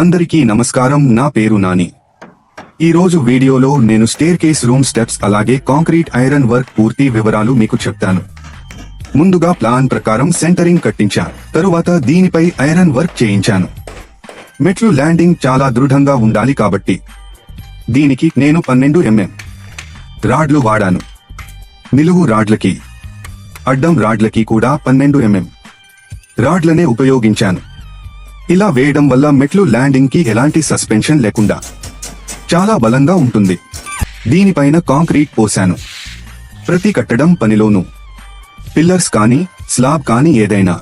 అందరికీ నమస్కారం నా పేరు నాని. ఈ రోజు వీడియోలో నేను స్టేర్ కేస్ రూమ్ స్టెప్స్ అలాగే కాంక్రీట్ ఐరన్ వర్క్ పూర్తి వివరాలు మీకు చెప్తాను. ముందుగా ప్లాన్ ప్రకారం సెంటరింగ్ కట్టించాను తరువాత దీనిపై ఐరన్ వర్క్ చేయించాను. మెట్లు ల్యాండింగ్ చాలా దృఢంగా ఉండాలి కాబట్టి దీనికి నేను పన్నెండు ఎంఎం రాడ్లు వాడాను. నిలువు రాడ్లకి అడ్డం రాడ్లకి కూడా పన్నెండు ఎంఎం రాడ్లనే ఉపయోగించాను. ఇలా వేయడం వల్ల మెట్లు ల్యాండింగ్కి ఎలాంటి సస్పెన్షన్ లేకుండా చాలా బలంగా ఉంటుంది. దీనిపైన కాంక్రీట్ పోశాను. ప్రతి కట్టడం పనిలోనూ. పిల్లర్స్ కానీ స్లాబ్ కానీ ఏదైనా.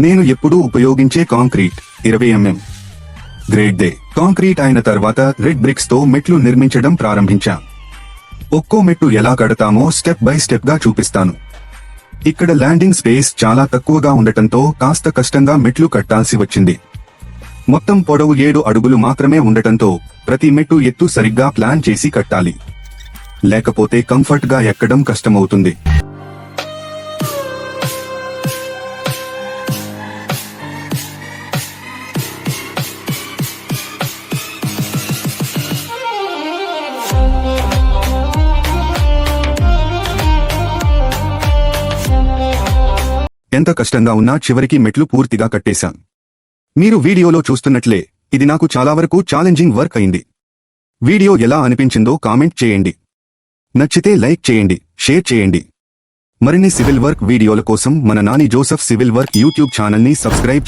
నేను ఎప్పుడూ ఉపయోగించే కాంక్రీట్ ఇరవై ఎంఎం. గ్రేడ్ డే కాంక్రీట్ అయిన తర్వాత రెడ్ బ్రిక్స్తో మెట్లు నిర్మించడం ప్రారంభించా. ఒక్కో మెట్టు ఎలా కడతామో స్టెప్ బై స్టెప్గా చూపిస్తాను. ఇక్కడ ల్యాండింగ్ స్పేస్ చాలా తక్కువగా ఉండటంతో కాస్త కష్టంగా మెట్లు కట్టాల్సి వచ్చింది. మొత్తం పొడవు ఏడు అడుగులు మాత్రమే ఉండటంతో ప్రతి మెట్టు ఎత్తు సరిగ్గా ప్లాన్ చేసి కట్టాలి. లేకపోతే కంఫర్ట్గా ఎక్కడం కష్టమవుతుంది. ఎంత కష్టంగా ఉన్నా చివరికి మెట్లు పూర్తిగా కట్టేశాం. మీరు వీడియోలో చూస్తున్నట్లే ఇది నాకు చాలా వరకు ఛాలెంజింగ్ వర్క్ అయింది. వీడియో ఎలా అనిపించిందో కామెంట్ చేయండి. నచ్చితే లైక్ చేయండి షేర్ చేయండి. మరిన్ని సివిల్ వర్క్ వీడియోల కోసం మన Nani Joseph civil work YouTube ఛానల్ని సబ్స్క్రైబ్